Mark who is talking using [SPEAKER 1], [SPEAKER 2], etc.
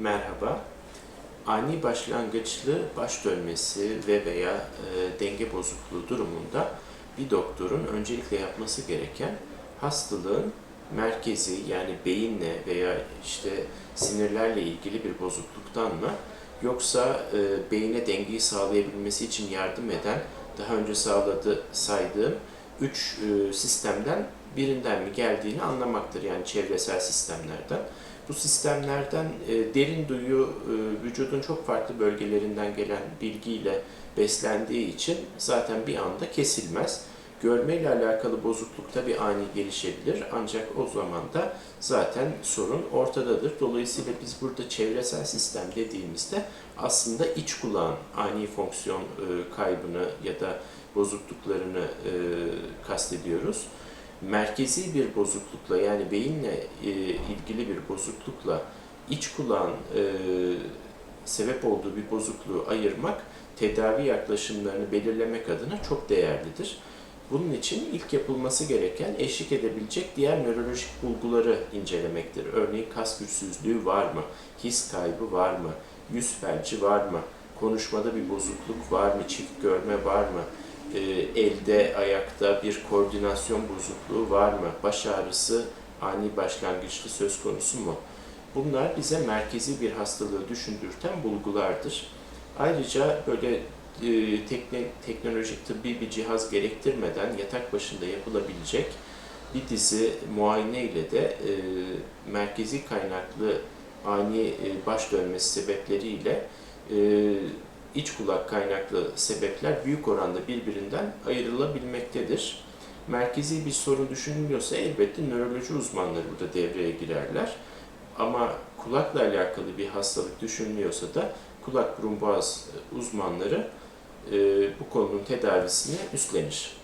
[SPEAKER 1] Merhaba. Ani başlangıçlı baş dönmesi ve veya e, denge bozukluğu durumunda bir doktorun öncelikle yapması gereken hastalığın merkezi yani beyinle veya işte sinirlerle ilgili bir bozukluktan mı yoksa e, beyine dengeyi sağlayabilmesi için yardım eden daha önce sağladı saydığım üç e, sistemden birinden mi geldiğini anlamaktır yani çevresel sistemlerden. Bu sistemlerden e, derin duyu e, vücudun çok farklı bölgelerinden gelen bilgiyle beslendiği için zaten bir anda kesilmez. Görme ile alakalı bozukluk tabii ani gelişebilir ancak o zaman da zaten sorun ortadadır. Dolayısıyla biz burada çevresel sistem dediğimizde aslında iç kulağın ani fonksiyon e, kaybını ya da bozukluklarını e, kastediyoruz merkezi bir bozuklukla yani beyinle e, ilgili bir bozuklukla iç kulağın sebep olduğu bir bozukluğu ayırmak tedavi yaklaşımlarını belirlemek adına çok değerlidir. Bunun için ilk yapılması gereken eşlik edebilecek diğer nörolojik bulguları incelemektir. Örneğin kas güçsüzlüğü var mı? His kaybı var mı? Yüz felci var mı? Konuşmada bir bozukluk var mı? Çift görme var mı? e, elde, ayakta bir koordinasyon bozukluğu var mı? Baş ağrısı ani başlangıçlı söz konusu mu? Bunlar bize merkezi bir hastalığı düşündürten bulgulardır. Ayrıca böyle e, teknolojik tıbbi bir cihaz gerektirmeden yatak başında yapılabilecek bir dizi muayene ile de e, merkezi kaynaklı ani e, baş dönmesi sebepleriyle e, iç kulak kaynaklı sebepler büyük oranda birbirinden ayrılabilmektedir. Merkezi bir sorun düşünülüyorsa elbette nöroloji uzmanları burada devreye girerler. Ama kulakla alakalı bir hastalık düşünülüyorsa da kulak burun boğaz uzmanları bu konunun tedavisini üstlenir.